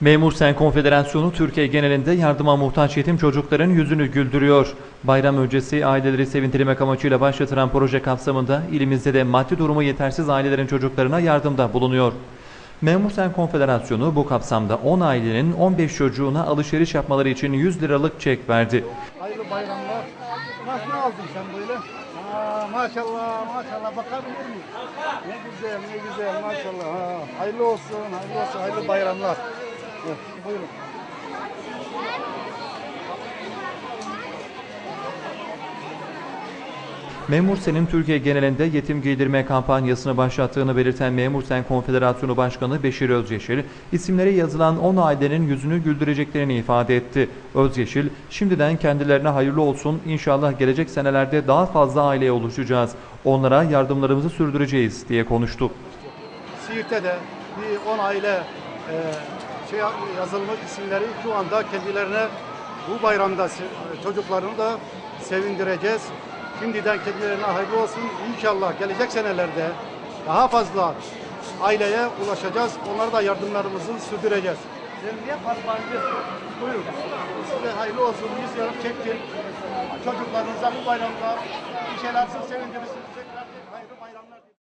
Memur Sen Konfederasyonu Türkiye genelinde yardıma muhtaç yetim çocukların yüzünü güldürüyor. Bayram öncesi aileleri sevindirmek amacıyla başlatılan proje kapsamında ilimizde de maddi durumu yetersiz ailelerin çocuklarına yardımda bulunuyor. Memur Sen Konfederasyonu bu kapsamda 10 ailenin 15 çocuğuna alışveriş yapmaları için 100 liralık çek verdi. Hayırlı bayramlar. Nasıl aldın sen böyle? Aa, maşallah maşallah bakabilir miyim? Ne güzel ne güzel maşallah. Ha, hayırlı olsun hayırlı olsun hayırlı bayramlar. Memur Sen'in Türkiye genelinde yetim giydirme kampanyasını başlattığını belirten Memur Sen Konfederasyonu Başkanı Beşir Özyeşil, isimleri yazılan 10 ailenin yüzünü güldüreceklerini ifade etti. Özyeşil, şimdiden kendilerine hayırlı olsun, İnşallah gelecek senelerde daha fazla aileye oluşacağız. Onlara yardımlarımızı sürdüreceğiz diye konuştu. Siirt'te de bir 10 aile e, şey yazılmış isimleri şu anda kendilerine bu bayramda çocuklarını da sevindireceğiz. Şimdiden kendilerine hayırlı olsun. İnşallah gelecek senelerde daha fazla aileye ulaşacağız. Onlara da yardımlarımızı sürdüreceğiz. Selviye Parmancı, buyurun. Size hayırlı olsun. Biz yarım çektik. Çocuklarınıza bu bayramda bir şeyler sevindirirsiniz. Tekrar hayırlı bayramlar.